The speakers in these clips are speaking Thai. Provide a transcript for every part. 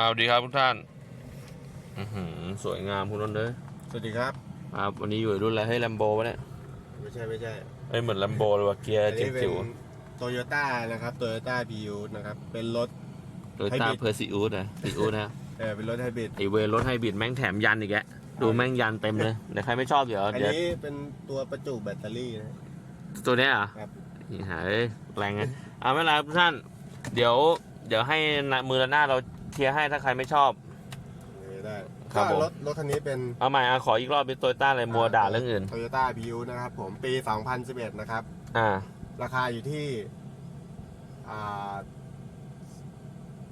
เอาดีครับทุกท่านอือหือสวยงามคุณนนท์เลยสวัสดีครับครับวันนี้อยู่รุ่นอะไรให้แลมโบวะเนี่ยไม่ใช่ไม่ใช่เอ้ยเหมือนแลมโบเลยว่ะเกียร์อันนี้เป็นจิ๋วโตโยต้านะครับโตโยต้าพียูนะครับ เป็นรถๆโดยตา Hybrid เพอร์ซิอุสอะซิอุสนะเออเป็นรถไฮบริดไอเวรรถไฮบริดแม่งแถมยันอีกแกดูแม่งยันเต็มเลยเดี๋ยวใครไม่ชอบเดี๋ยวอันเดี๋ยวนี้เป็นตัวประจุแบตเตอรี่นะตัวเนี้ยเหรอะครับนี่หาเอ้ยแรงไงเอาไม่เป็นไรครับทุกท่าน เดี๋ยว เดี๋ยวให้มือละหน้าเราเค ลียร์ให้ถ้าใครไม่ชอบ เออได้ครับก็ผมรถรถคันนี้เป็น เอาใหม่อะขออีกรอบเป็นโตโยต้าเลยมัวด่าเรื่องอื่น โตโยต้าพียูนะครับผม ปี 2011 นะครับ อ่า ราคาอยู่ที่ อ่า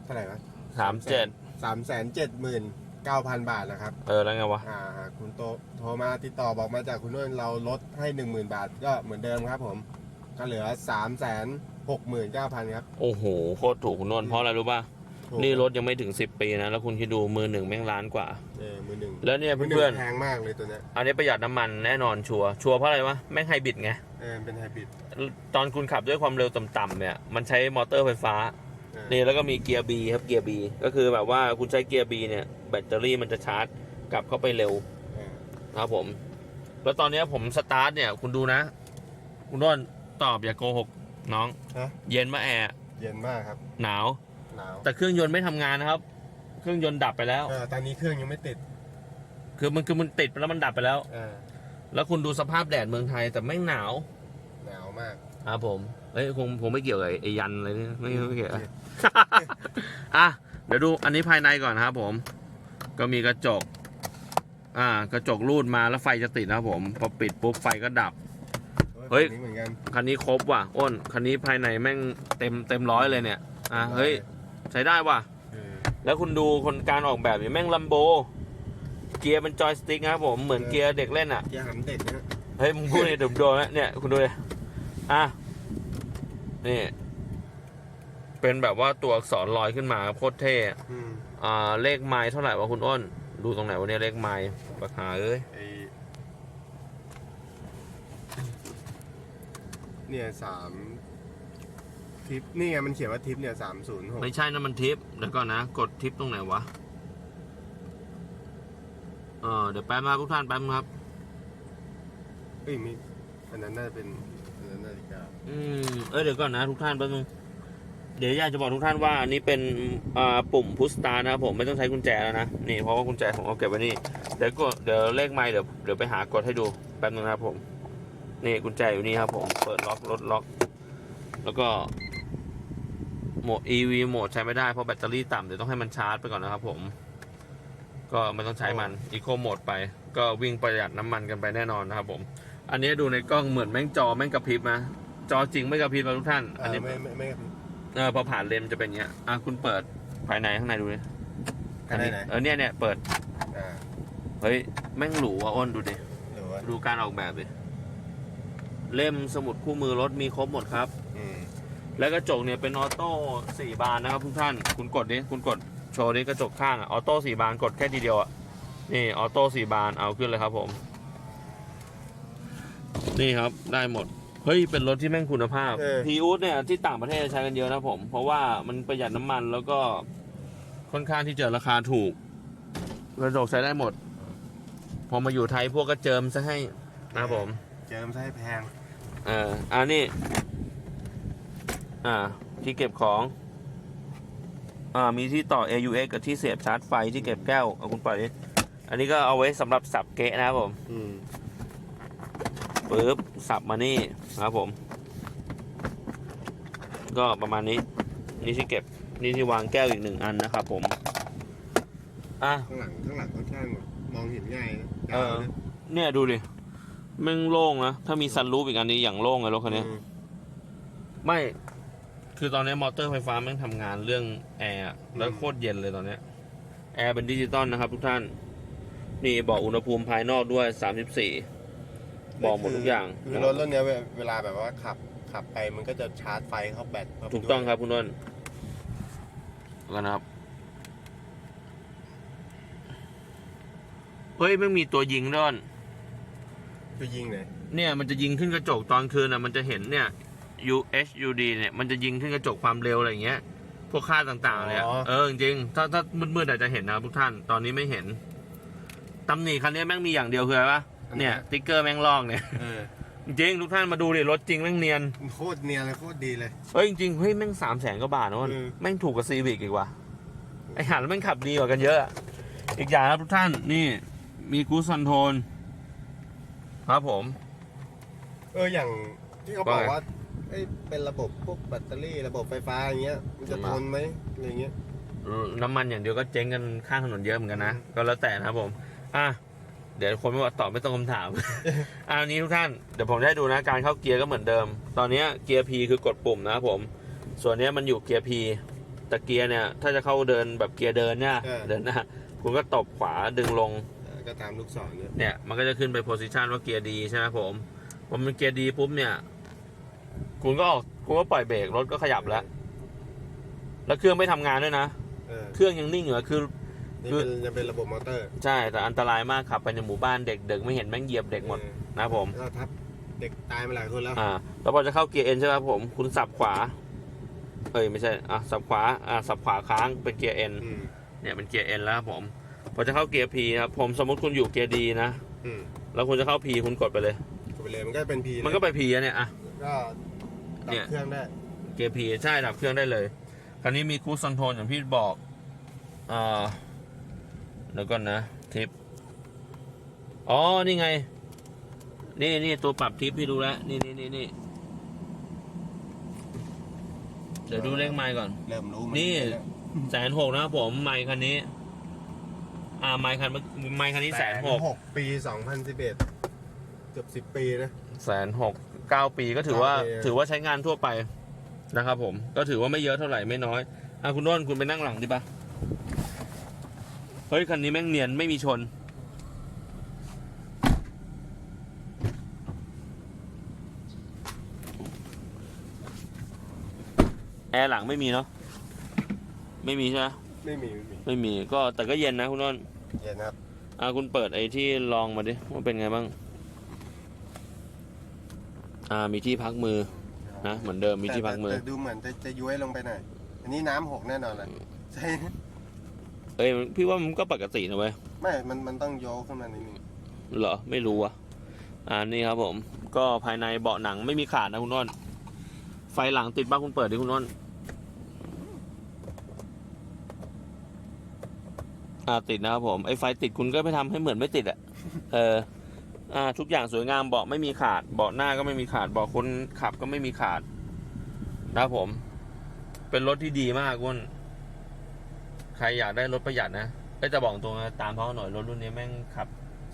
เท่าไหร่วะสามเจ็ด สามแสนเจ็ดหมื่นเก้าพันบาทนะครับ เออ แล้วไงวะ อ่าหากคุณโตโทรมาติดต่อบอกมาจากคุณนุ่นเราลดให้หนึ่งหมื่นบาท ก็เหมือนเดิมครับผม ก็เหลือสามแสนหกหมื่นเก้าพันครับ โอ้โห โคตรถูกคุณนนท์เพราะอะไรรู้ป่ะถูก นี่รถยังไม่ถึง10ปีนะ แล้วคุณคิดดูมือหนึ่งแม่งล้านกว่า เออมือหนึ่งแล้วเนี่ยมือหนึ่งเพื่อนแพงมากเลยตัวเนี้ยๆอันนี้ประหยัดน้ำมันแน่นอนชัวร์ชัวร์เพราะอะไรวะแม่งไฮบริดไง เออเป็นไฮบริดตอนคุณขับด้วยความเร็วต่ำๆเนี่ย มันใช้มอเตอร์ไฟฟ้า เออนี่แล้วก็มีเกียร์ B ครับเกียร์ B ก็คือแบบว่าคุณใช้เกียร์ B เนี่ย แบตเตอรี่มันจะชาร์จกลับเข้าไปเร็วเออนะครับผม แล้วตอนเนี้ยผมสตาร์ทเนี่ย คุณดูนะ คุณต้นตอบอย่าโกหกน้อง ฮะเย็นมาแอร์เย็นมากครับ หนาว หนาวแต่เครื่องยนต์ไม่ทำงานนะครับ เครื่องยนต์ดับไปแล้ว เออตอนนี้เครื่องยังไม่ติดคือมันคือมันติดไปแล้วมันดับไปแล้ว เออแล้วคุณดูสภาพแดดเมืองไทยแต่แม่งหนาวหนาวมาก ครับผมเอ้ยคงคงไม่เกี่ยวกับไอ้ยันอะไรนี่ไม่ไม่เกี่ยว อะเดี๋ยวดูอันนี้ภายในก่อนนะครับผม ก็มีกระจก อ่ากระจกรูดมาแล้วไฟจะติดนะครับผมพอปิดปุ๊บไฟก็ดับ เฮ้ยคันนี้เหมือนกันคันนี้ครบว่ะอ้นคันนี้ภายในแม่งเต็มเต็มร้อยเลยเนี่ยอะเฮ้ย ใช้ได้ว่ะเออแล้วคุณดูคนการออกแบบนี่แม่งลัมโบ เกียร์เป็นจอยสติ๊กนะครับผม เหมือนเกียร์เด็กเล่นอะ เกียร์หำเด็กนะเฮ้ยมึงพูดเนี่ยเดี๋ยวผมโดนแล้วเนี่ยคุณดูเลยอะ นี่ เป็นแบบว่าตัวอักษรลอยขึ้นมาโคตรเท่อะอืมอ่า เลขไม้เท่าไหร่วะคุณอ้น ดูตรงไหนวะเนี่ยเลขไม้ราคาเอ้ยไอเนี่ยสาม ทิปนี่ไงมันเขียนว่าทิปเนี่ยสามศูนย์หกไม่ใช่นะมันทิปเดี๋ยวก่อนนะกดทิปตรงไหนวะเออเดี๋ยวแป๊บนะครับทุกท่านแป๊บนึงครับ เอ้ยมีอันนั้นน่าจะเป็นอันนั้นนาฬิกาอืมเอ้ยเดี๋ยวก่อนนะทุกท่านแป๊บนึงเดี๋ยวอยากจะบอกทุกท่านว่าอันนี้เป็นอ่าปุ่มพุชสตาร์นะครับผมไม่ต้องใช้กุญแจแล้วนะนี่เพราะว่ากุญแจผมเอาเก็บไว้นี่เดี๋ยวก็เดี๋ยวเลขไม้เดี๋ยวเดี๋ยวไปหากดให้ดูแป๊บนึงนะครับผมนี่กุญแจอยู่นี่ครับผมเปิดล็อกรถล็อก แล้วก็ โหมด EV โหมดใช้ไม่ได้ เพราะแบตเตอรี่ต่ำเดี๋ยวต้องให้มันชาร์จไปก่อนนะครับผม ก็ไม่ต้องใช้มัน Eco Mode ไป ก็วิ่งประหยัดน้ำมันกันไปแน่นอนนะครับผม อันนี้ดูในกล้องเหมือนแม่งจอแม่งกระพริบนะจอจริงไม่กระพริบนะทุกท่าน อัอันนนี้นี้ไม่ไม่ไม่เออพอผ่านเลนส์จะเป็นอย่างเงี้ยอะคุณเปิดภายในข้างในดูดิอันไหนไหนเออเนี่ยเนี่ยเปิดอ่าเฮ้ยแม่งหรูอะอ้นดูดิหรือว่าดูการออกแบบดิเล่มสมุดคู่มือรถมีครบหมดครับ อืม แล้วกระจกเนี่ยเป็นออโต้สี่บานนะครับทุกท่าน คุณกดดิคุณกดโชว์ดิกระจกข้างอะออโต้สี่บานกดแค่ทีเดียวอะนี่ออโต้สี่บานเอาขึ้นเลยครับผม นี่ครับได้หมด เฮ้ย เป็นรถที่แม่งคุณภาพพีอูดเนี่ยที่ต่างประเทศใช้กันเยอะนะผม เพราะว่ามันประหยัดน้ำมันแล้วก็ค่อนข้างที่จะราคาถูก กระจกใช้ได้หมด พอมาอยู่ไทยพวกก็เจิมซะให้นะครับผม เจิมซะให้แพง เอ่าอันนี้ อ่า ที่เก็บของ อ่า มีที่ต่อ AUX กับที่เสียบชาร์จไฟที่เก็บแก้ว เอาคุณปล่อยดิอันนี้ก็เอาไว้สำหรับสับเกะนะครับผมอืมปึ๊บสับมานี่นะครับผม ก็ประมาณนี้ นี่ที่เก็บ นี่ที่วางแก้วอีกหนึ่งอันนะครับผม อะ ข้างหลังข้างหลังค่อนข้างแบบมองเห็นง่ายนะเออ เนี่ยดูดิแม่งโล่งนะ ถ้ามีซันรูฟอีกอันนี้อย่างโล่งเลยรถคันนี้อืมไม่ คือตอนนี้มอเตอร์ไฟฟ้าแม่งทำงานเรื่องแอร์อะแล้วโคตรเย็นเลยตอนเนี้ยแอร์เป็นดิจิตอลนะครับทุกท่าน นี่บอกอุณหภูมิภายนอกด้วย 34 บอกหมดทุกอย่างคือรถรุ่นเนี้ยเวเวลาแบบว่าขับขับไปมันก็จะชาร์จไฟเข้าแบตเข้าไปถูกต้องด้วยครับคุณน้นแล้วนะครับ เฮ้ยไม่งมีตัวยิงด้วยคือยิงเลยเนี่ยมันจะยิงขึ้นกระจกตอนคืนอะมันจะเห็นเนี่ย UHUD เนี่ยมันจะยิงขึ้นกระจกความเร็วอะไรอย่างเงี้ย พวกค่าต่างๆเนี่ยอ๋อ เออจริงๆถ้าถ้ามืดๆอาจจะเห็นนะครับทุกท่านตอนนี้ไม่เห็นตำหนิคันนี้แม่งมีอย่างเดียวคืออะไรปะเนี่ยติ๊กเกอร์แม่งลอกเนี่ย เออจริงๆทุกท่านมาดูดิรถจริงแม่งเนียน โคตรเนียนเลยโคตรดีเลย เฮ้ยจริงๆเฮ้ยแม่งสามแสนกว่าบาทนะมันอืม แม่งถูกกว่าซีวิกอีกว่ะไอหันแม่งขับดีกว่ากันเยอะอะอีกอย่างครับทุกท่านนี่มีกูซันโทนครับผม เอออย่างที่เขาบอกว่าไงว่า เอ้ยเป็นระบบพวกแบตเตอรี่ระบบไฟฟ้าอย่างเงี้ยมันจะอืมทนไหมอะไรเงี้ยน้ำมันอย่างเดียวก็เจ๊งกันข้างถนนเยอะเหมือนกันนะ ก็แล้วแต่นะครับผม อะ เดี๋ยวคนไม่ว่าตอบไม่ตรงคำถาม อะอันนี้ทุกท่าน เดี๋ยวผมจะให้ดูนะการเข้าเกียร์ก็เหมือนเดิม ตอนเนี้ยเกียร์ P คือกดปุ่มนะครับผม ส่วนเนี้ยมันอยู่เกียร์ P แต่เกียร์เนี่ย ถ้าจะเข้าเดินแบบเกียร์เดินเนี่ยเดินหน้าคุณก็ตบขวาดึงลง เออก็ตามลูกศรเนี่ยเนี่ยมันก็จะขึ้นไปโพซิชันว่าเกียร์ดีใช่ไหมผมพอมันเกียร์ดีปุ๊บเนี่ย คุณก็ออกคุณก็ปล่อยเบรกรถก็ขยับแล้ว แล้วเครื่องไม่ทำงานด้วยนะ เออเครื่องยังนิ่งอยู่อะคือ นี่คือเป็นจะเป็นระบบมอเตอร์ใช่แต่อันตรายมากขับไปในหมู่บ้านเด็กเด็กไม่เห็นแม่งเหยียบเด็กหมดเออนะครับผม ก็ทับเด็กตายมาหลายคนแล้ว อ่าแล้วพอจะเข้าเกียร์เอ็นใช่ไหมครับผม คุณสับขวา เอ้ยไม่ใช่ อะ สับขวา อะ สับขวาค้างเป็นเกียร์เอ็นอืมเนี่ยเป็นเกียร์เอ็นแล้วครับผม พอจะเข้าเกียร์พีครับผม สมมติคุณอยู่เกียร์ดีนะ อืมแล้วคุณจะเข้าพีคุณกดไปเลย กดไปเลยมันก็เป็นพีมันก็ไปพีอะเนี่ย อะก็ ดัเนี่บยเครื่องได้เกียร์พีใช่ดับเครื่องได้เลย คราวนี้มีคูสคอนโทรลอย่างพี่บอกอ่าแล้วก่อนนะทิป อ๋อ นี่ไง นี่นี่ตัวปรับทิปพี่ดูแล้ว นี่นี่นี่นี่เดี๋ยวดูเลขไมล์ก่อน เริ่มรู้มันี่ แล้ว แสนหกนะครับผม ไมค์คันนี้ อ่า ไมค์คันไมค์คันนี้แสนหกหกปีสองพันสิบเอ็ดเกือบสิบปีนะ แสนหก เก้าปีก็ถือว่าเก้าปีถือว่าใช้งานทั่วไปนะครับผมก็ถือว่าไม่เยอะเท่าไหร่ไม่น้อยอะคุณโน้นคุณไปนั่งหลังดิปะเฮ้ยคันนี้แม่งเนียนไม่มีชน แอร์หลังไม่มีเนาะไม่มีใช่ไหมไม่มีไม่มีไม่มีก็แต่ก็เย็นนะคุณโน้น เย็นครับอะคุณเปิดไอ้ที่ลองมาดิว่าเป็นไงบ้าง อ่ามีที่พักมือนะเหมือนเดิมมีที่พักมือ แต่แต่ดูเหมือนจะจะย้วยลงไปหน่อยอันนี้น้ำหกแน่นอนแหละใช่เอ้ยพี่ว่ามันก็ปกตินะเว้ยไม่มันมันต้องโยกขึ้นมานิดนึงเหรอไม่รู้อะอ่านี่ครับผม ก็ภายในเบาะหนังไม่มีขาดนะคุณน้นไฟหลังติดบ้างคุณเปิดดิคุณน้นอ่าติดนะครับผมไอ้ไฟติดคุณก็ไปทำให้เหมือนไม่ติดอะเออ อ่าทุกอย่างสวยงามเบาะไม่มีขาด เบาะหน้าก็ไม่มีขาด เบาะคนขับก็ไม่มีขาดนะครับผม เป็นรถที่ดีมากคุณใครอยากได้รถประหยัดนะก็จะบอกตรงนะตามท้องถนนรถรุ่นนี้แม่งขับ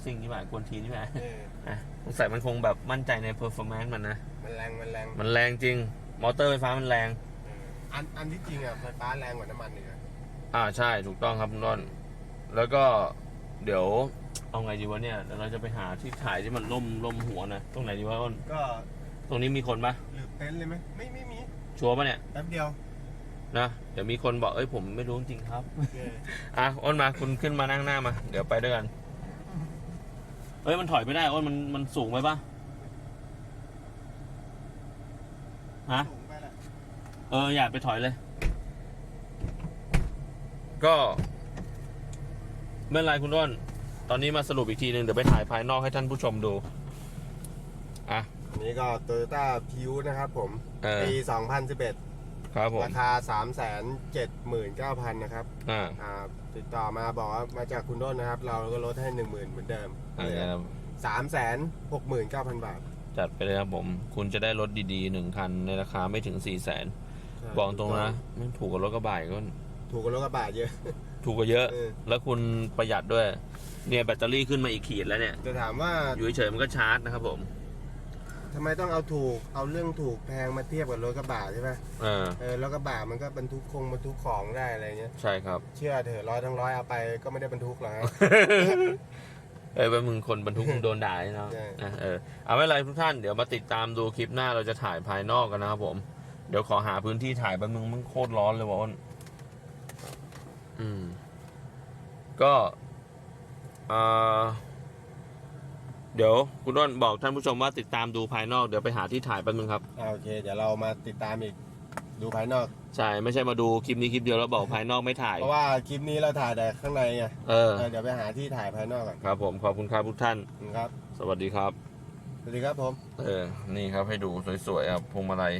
สิ่งที่หมายกวนทีนี่หมายเอออะสงสัยมันคงแบบมั่นใจในเพอร์ฟอร์แมนซ์มันนะ มันแรง มันแรง มันแรงจริง มอเตอร์ไฟฟ้ามันแรงเอออันอันที่จริงอะไฟฟ้าแรงกว่าน้ำมันอีกนะอ่าใช่ถูกต้องครับคุณร่อนแล้วก็เดี๋ยว เอาไงดีวะเนี่ยเดี๋ยวเราจะไปหาที่ถ่ายที่มันล่มล่มหัวหนะตรงไหนดีวะอ้นก็ตรงนี้มีคนปะหรือเต็นท์เลยไหมไม่ไม่มีชัวร์ปะเนี่ยแป๊บเดียวนะเดี๋ยวมีคนบอกเอ้ยผมไม่รู้จริงครับเอออะอ้นมาคุณขึ้นมานั่งหน้ามา เดี๋ยวไปด้วยกันเฮ้ยมันถอยไม่ได้อ้นมันมันสูงไปปะฮะสูงไปละเอออย่าไปถอยเลย ก็ไม่เป็นไรคุณอ้น ตอนนี้มาสรุปอีกทีหนึ่งเดี๋ยวไปถ่ายภายนอกให้ท่านผู้ชมดู อะ อันนี้ก็โตโยต้าพิวนะครับผม เออ ปี 2011 ครับผม ราคา 379,000นะครับอ่าอ่าติดต่อมาบอกว่ามาจากคุณด้นนะครับ เราก็ลดให้ 10,000 เหมือนเดิมอ่าเนี่ยครับสามแสนหกหมื่นเก้าพันบาทจัดไปเลยครับผม คุณจะได้รถดีๆหนึ่งคันในราคาไม่ถึงสี่แสนบอกตรงนะมันถูกกว่ารถกระบะอีก็ ถูกกว่ารถกระบะเยอะ ถูกกว่าเยอะ เออ แล้วคุณประหยัดด้วย เนี่ยแบตเตอรี่ขึ้นมาอีกขีดแล้วเนี่ย จะถามว่าอยู่เฉยๆมันก็ชาร์จนะครับผมทำไมต้องเอาถูกเอาเรื่องถูกแพงมาเทียบกับรถกระบะใช่ไหมเออเออรถกระบะมันก็บรรทุกคงบรรทุกของได้อะไรเงี้ยใช่ครับ เชื่อเถอะร้อยทั้งร้อยเอาไปก็ไม่ได้บรรทุกหรอกครับเอ้ยเป็นมึงคนบรรทุกมึงโดนด่าเนาะใช่นะเออเอาไม่เป็นไรทุกท่านเดี๋ยวมาติดตามดูคลิปหน้าเราจะถ่ายภายนอกกันนะครับผม เดี๋ยวขอหาพื้นที่ถ่ายแป๊บนึงมึงโคตรร้อนเลยวะอ้น อืม ก็อ่าเดี๋ยวคุณอ้นบอกท่านผู้ชมว่าติดตามดูภายนอกเดี๋ยวไปหาที่ถ่ายแป๊บนึงครับ อ่าโอเค เดี๋ยวเรามาติดตามอีกดูภายนอก ใช่ไม่ใช่มาดูคลิปนี้คลิปเดียวแล้วบอกภายนอกไม่ถ่าย เพราะว่าคลิปนี้เราถ่ายแต่ข้างในไงเออ เออเดี๋ยวไปหาที่ถ่ายภายนอกก่อนครับผมขอบคุณครับทุกท่าน ครับ สวัสดีครับ สวัสดีครับผม เออ นี่ครับให้ดูสวยๆครับพวงมาลัย